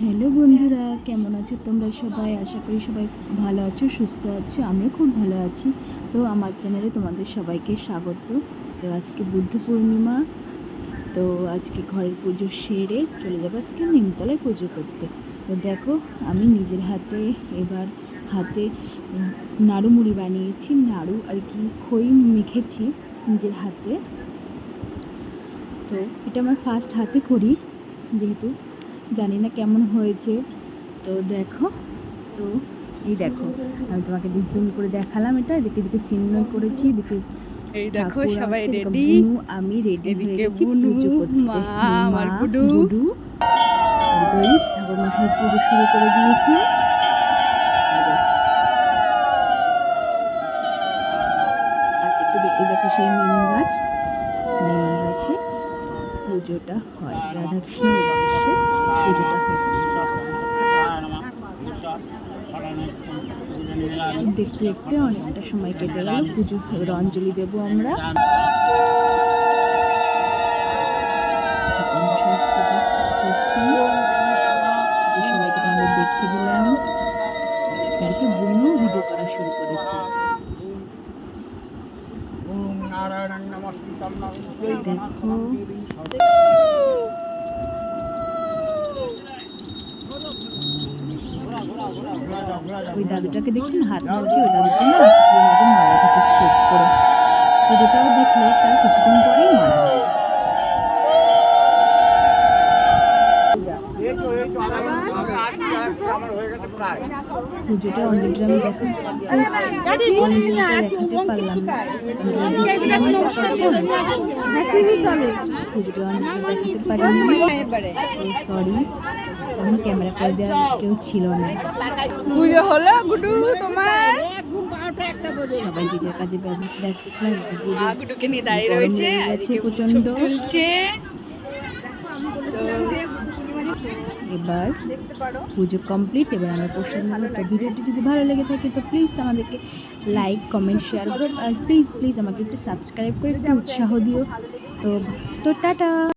Hello বন্ধুরা, কেমন আছো তোমরা সবাই? আশা করি সবাই ভালো আছো, সুস্থ আছো, আমিও খুব ভালো আছি। তো আমার চ্যানেলে তোমাদের সবাইকে স্বাগত। তো আজকে বুদ্ধ পূর্ণিমা, তো আজকে ঘরের পুজো সেরে চলে যাব আজকে নিমতলায় পুজো করতে। তো দেখো, আমি নিজের হাতে এবার হাতে নাড়ু মুড়ি বানিয়েছি, নাড়ু আর কি খই মেখেছি। নিজের হাতে। তো এটা আমার ফার্স্ট হাতে করি যেহেতু জানি না কেমন হয়েছে। তো দেখো তো এই দেখো আমি তোমাকে জুম করে দেখালাম এটা এদিকে এদিকে চিহ্ন করেছি এদিকে এই দেখো সবাই রেডি আমি রেডি হয়ে এদিকে গেছি বুনু, পুজো করতে। মা, আমার গুডু। গুডু ঠাকুর মশাই পুজো শুরু করে দিয়েছি আর একটু দে- সেই নিম গাছ। নিম গাছে পুজোটা হয় রাধাকৃষ্ণ গণেশের পুজোটা হচ্ছে। দেখতে দেখতে অনেকটা সময় কেটে গেল, পুজো অঞ্জলি দেবো আমরা। দেখো। ওই দাদুটাকে দেখছেন? হাত মারছে ওই দাদুটা না কিছুদিন আগে মারা গেছে স্ট্রোক করে। ওই দেখলে, তার কিছুক্ষণ পরেই মারা পুজোটা অঞ্জলিটা আমি দেখাতে অঞ্জলিটা দেখাতে পারলাম না। আমরা দিচ্ছিলাম তো তখন। পুজোটা অঞ্জলিটা দেখাতে পারিনি সরি তখন ক্যামেরা করে দেওয়ার কেউ ছিল না। পুজো হলো গুডু তোমার? সবাই যে যার কাজে ব্যস্ত- ব্যস্ত ছিলেন মা গুডুকে নিয়ে দাঁড়িয়ে রয়েছে লেগে আর গেছে এদিকে প্রচণ্ড। ছবি তুলছে এবার পুজো কমপ্লিট এবার আমরা প্রসাদ নেব তো ভিডিওটি যদি ভালো লেগে থাকে তো প্লিজ আমাদেরকে লাইক কমেন্ট শেয়ার করুন আর প্লিজ প্লিজ আমাকে একটু সাবস্ক্রাইব করে একটু উৎসাহ দিও। তো তো টাটা!